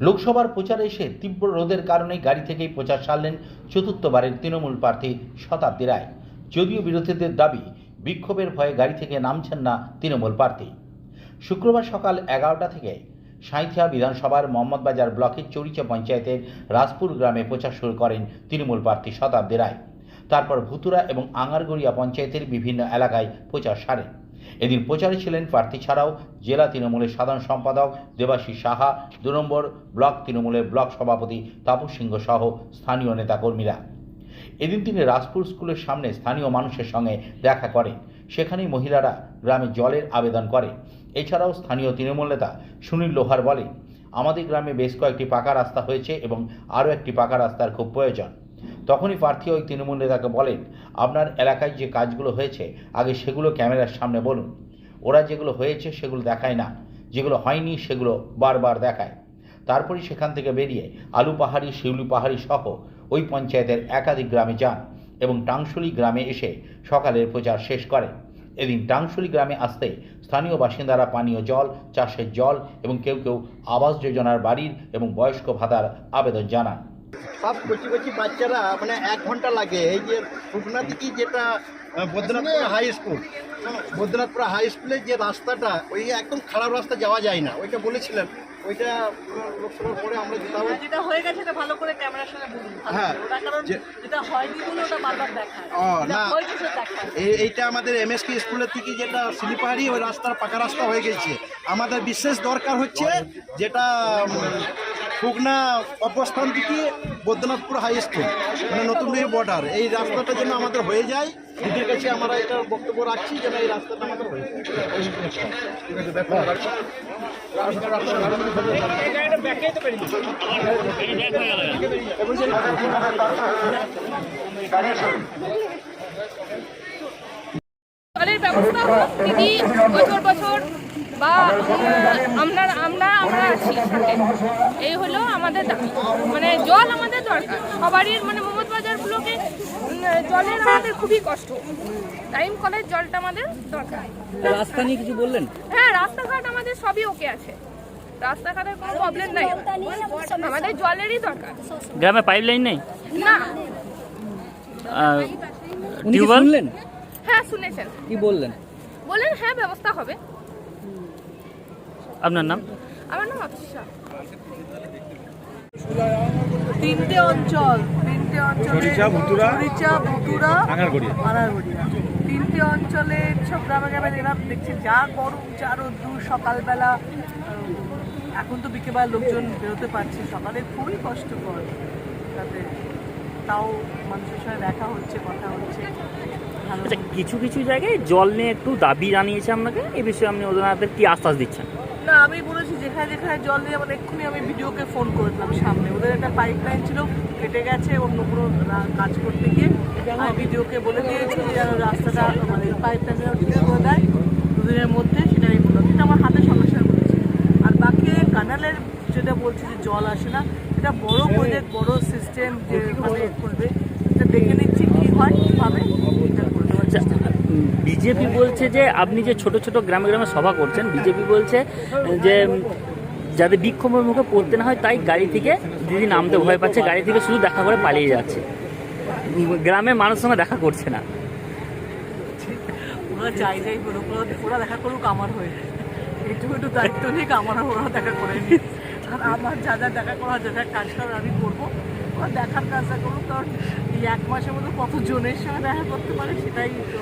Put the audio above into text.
লোকসভার প্রচারে এসে তীব্র রোদের কারণে গাড়ি থেকেই প্রচার সারলেন চতুর্থবারের তৃণমূল প্রার্থী শতাব্দী রায়। যদিও বিরোধীদের দাবি, বিক্ষোভের ভয়ে গাড়ি থেকে নামছেন না তৃণমূল প্রার্থী। শুক্রবার সকাল এগারোটা থেকে সাঁইথিয়া বিধানসভার মোহাম্মদবাজার ব্লকের চরিচা পঞ্চায়েতের রাজপুর গ্রামে প্রচার শুরু করেন তৃণমূল প্রার্থী শতাব্দী রায়। তারপর ভুতুরা এবং আঙ্গারগড়িয়া পঞ্চায়েতের বিভিন্ন এলাকায় প্রচার সারেন। এদিন প্রচারে ছিলেন প্রার্থী ছাড়াও জেলা তৃণমূলের সাধারণ সম্পাদক দেবাশিস সাহা, দু নম্বর ব্লক তৃণমূলের ব্লক সভাপতি তাপস সিংহ সহ স্থানীয় নেতাকর্মীরা। এদিন তিনি রাজপুর স্কুলের সামনে স্থানীয় মানুষের সঙ্গে দেখা করেন। সেখানেই মহিলারা গ্রামে জলের আবেদন করে। এছাড়াও স্থানীয় তৃণমূল নেতা সুনীল লোহার বলেন, আমাদের গ্রামে বেশ কয়েকটি পাকা রাস্তা হয়েছে এবং আরও একটি পাকা রাস্তার খুব প্রয়োজন। তখনই প্রার্থী ওই তৃণমূল নেতাকে বলেন, আপনার এলাকায় যে কাজগুলো হয়েছে, আগে সেগুলো ক্যামেরার সামনে বলুন। ওরা যেগুলো হয়েছে সেগুলো দেখায় না। যেগুলো হয়নি সেগুলো বারবার দেখায়। তারপরই সেখান থেকে বেরিয়ে আলু পাহাড়ি, শিউলি পাহাড়ি সহ ওই পঞ্চায়েতের একাধিক গ্রামে যান এবং টাংশুলি গ্রামে এসে সকালের প্রচার শেষ করে এদিন টাংশুলি গ্রামে আসতে স্থানীয় বাসিন্দারা পানীয় জল, চাষের জল এবং কেউ কেউ আবাস যোজনার বাড়ির এবং বয়স্ক ভাতার আবেদন জানান। সব কচি কচি বাচ্চারা মানে এক ঘণ্টা লাগে। এই যে শুকনা দিকে যেটা আহ, Baidyanathpur high school Baidyanathpur high স্কুলের যে রাস্তাটা ওই একদম খারাপ রাস্তা যাওয়া যায় না। ওইটা বলেছিলেন। ওইটা লোকসভার পরে আমরা যেতে হবে যেটা হয়ে গেছে এটা ভালো করে ক্যামেরার সামনে বলুন হ্যাঁ, ওটা কারণ যেটা হয়নি বলে ওটা বারবার দেখায়। ও, না। হয়েছে সেটা দেখায়। এই- এইটা আমাদের এমএসকে স্কুলের থেকে যেটা শিলিপাহাড়ি ওই রাস্তার পাকা রাস্তা হয়ে গেছে। আমাদের বিশেষ দরকার হচ্ছে যেটা উম, অবস্থান থেকে বৈদ্যনাথপুর হাই স্কুল মানে নতুন বর্ডার এই রাস্তাটা যেন আমাদের হয়ে যায় দিদির কাছে আমরা এটার বক্তব্য রাখছি যেন এই রাস্তাটা আমাদের হয়ে যায়। বছর বছর বা আমরা আমরা আমরা আছি এই হলো আমাদের দাবি। মানে জল আমাদের দরকার। সবারই মানে মোহাম্মদ বাজার ব্লকে জলের আমাদের খুবই কষ্ট। টাইম কলের জলটা আমাদের দরকার। রাস্তা নিয়ে কিছু বললেন? হ্যাঁ রাস্তাঘাট আমাদের সবই ওকে আছে। রাস্তাঘাটের কোনো প্রবলেম নাই। আমাদের জলেরই দরকার। গ্রামে পাইপ লাইন নেই? না। টিউবওয়েল? হ্যাঁ শুনেছেন। কি বললেন? বলেন হ্যাঁ ব্যবস্থা হবে। আপনার নাম? আমার নাম তিনটে অঞ্চল। তিনটে অঞ্চলে মরিচা ভুতুরা আনারগড়িয়া তিনটে অঞ্চলে সব গ্রামে গ্রামে এরা দেখছে যা গরম যা রোদ্দুর সকালবেলা এখন তো বিকেলবেলা লোকজন বেরোতে পারছে সকালে খুবই কষ্টকর। তাতে তাও মানুষের সঙ্গে দেখা হচ্ছে কথা হচ্ছে। আচ্ছা কিছু কিছু জায়গায় জল নিয়ে একটু দাবি জানিয়েছে আপনাকে? এ বিষয়ে আপনি ওনাদের কি আশ্বাস দিচ্ছেন? না, আমি বলেছি যেখানে যেখানে জল নেই, আমার এক্ষুনি আমি ভিডিওকে ফোন করেছিলাম সামনে। ওদের একটা পাইপ লাইন ছিল, কেটে গেছে অন্য কোনো কাজ করতে গিয়ে, আমি ভিডিওকে বলে দিয়েছি যে যেন রাস্তাটা মানে পাইপ লাইনটা ঠিক করে দেয়। দুদিনের মধ্যে সেটা আমি বললাম। কিন্তু আমার হাতে সঙ্গে বলেছি। আর বাকি কানালের যেটা বলছি যে জল আসে না, এটা বড় প্রজেক্ট বড় সিস্টেম যে মানে করবে, এটা দেখে নিচ্ছি কি হয়, কীভাবে এটা করে দেওয়ার চেষ্টা করব। বিজেপি বলছে যে আপনি যে ছোট ছোট গ্রামে গ্রামে সভা করছেন বিজেপি বলছে যে যাদের বিক্ষোভের মুখে পড়তে না হয় তাই গাড়ি থেকে দিদি নামতে ভয় পাচ্ছে গাড়ি থেকে শুধু দেখা করে পালিয়ে যাচ্ছে। উম, গ্রামের মানুষের সঙ্গে দেখা করছে না। ওরা যাই যাই করুক ওরা দেখা করুক আমার হয়ে এইটুকু একটু দায়িত্ব নিক আমার ওরা দেখা করে আমার যা যা দেখা করা যা যা কাজটা আমি করব। ওরা দেখার কাজটা করুক কারণ এই এক মাসের মধ্যে কত জনের সঙ্গে দেখা করতে পারে সেটাই তো